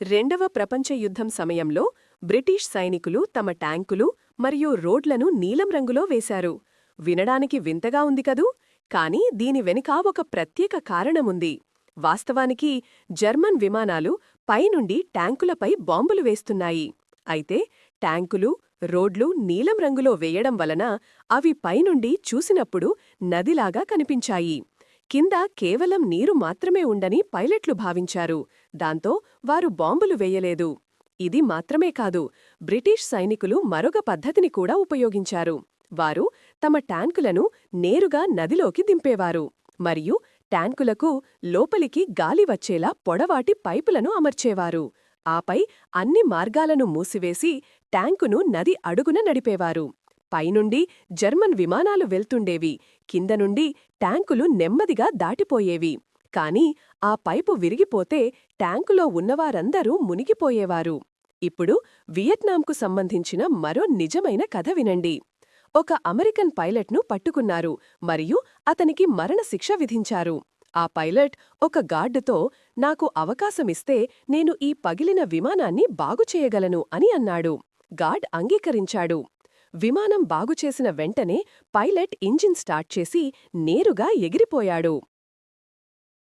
రెండవ ప్రపంచ యుద్ధం సమయంలో బ్రిటిష్ సైనికులు తమ ట్యాంకులు మరియు రోడ్లను నీలం రంగులో వేశారు. వినడానికి వింతగా ఉంది కదూ? కాని దీని వెనుక ఒక ప్రత్యేక కారణముంది. వాస్తవానికి జర్మన్ విమానాలు పైనుండి ట్యాంకులపై బాంబులు వేస్తున్నాయి. అయితే ట్యాంకులు రోడ్లు నీలం రంగులో వేయడం వలన అవి పైనుండి చూసినప్పుడు నదిలాగా కనిపించాయి. కింద కేవలం నీరు మాత్రమే ఉండని పైలట్లు భావించారు. దాంతో వారు బాంబులు వేయలేదు. ఇది మాత్రమే కాదు బ్రిటిష్ సైనికులు మరొక పద్ధతిని కూడా ఉపయోగించారు. వారు తమ ట్యాంకులను నేరుగా నదిలోకి దింపేవారు. మరియు ట్యాంకులకు లోపలికి గాలి వచ్చేలా పొడవాటి పైపులను అమర్చేవారు. ఆపై అన్ని మార్గాలను మూసివేసి ట్యాంకును నది అడుగున నడిపేవారు. పైనుండి జర్మన్ విమానాలు వెళ్తుండేవి. కింద నుండి ట్యాంకులు నెమ్మదిగా దాటిపోయేవి. కాని ఆ పైపు విరిగిపోతే ట్యాంకులో ఉన్నవారందరూ మునిగిపోయేవారు. ఇప్పుడు వియత్నాంకు సంబంధించిన మరో నిజమైన కథ వినండి. ఒక అమెరికన్ పైలట్ను పట్టుకున్నారు. మరియు అతనికి మరణశిక్ష విధించారు. ఆ పైలట్ ఒక గార్డుతో నాకు అవకాశమిస్తే నేను ఈ పగిలిన విమానాన్ని బాగుచేయగలను అని అన్నాడు. గార్డ్ అంగీకరించాడు. విమానం బాగుచేసిన వెంటనే పైలట్ ఇంజిన్ స్టార్ట్ చేసి నేరుగా ఎగిరిపోయాడు.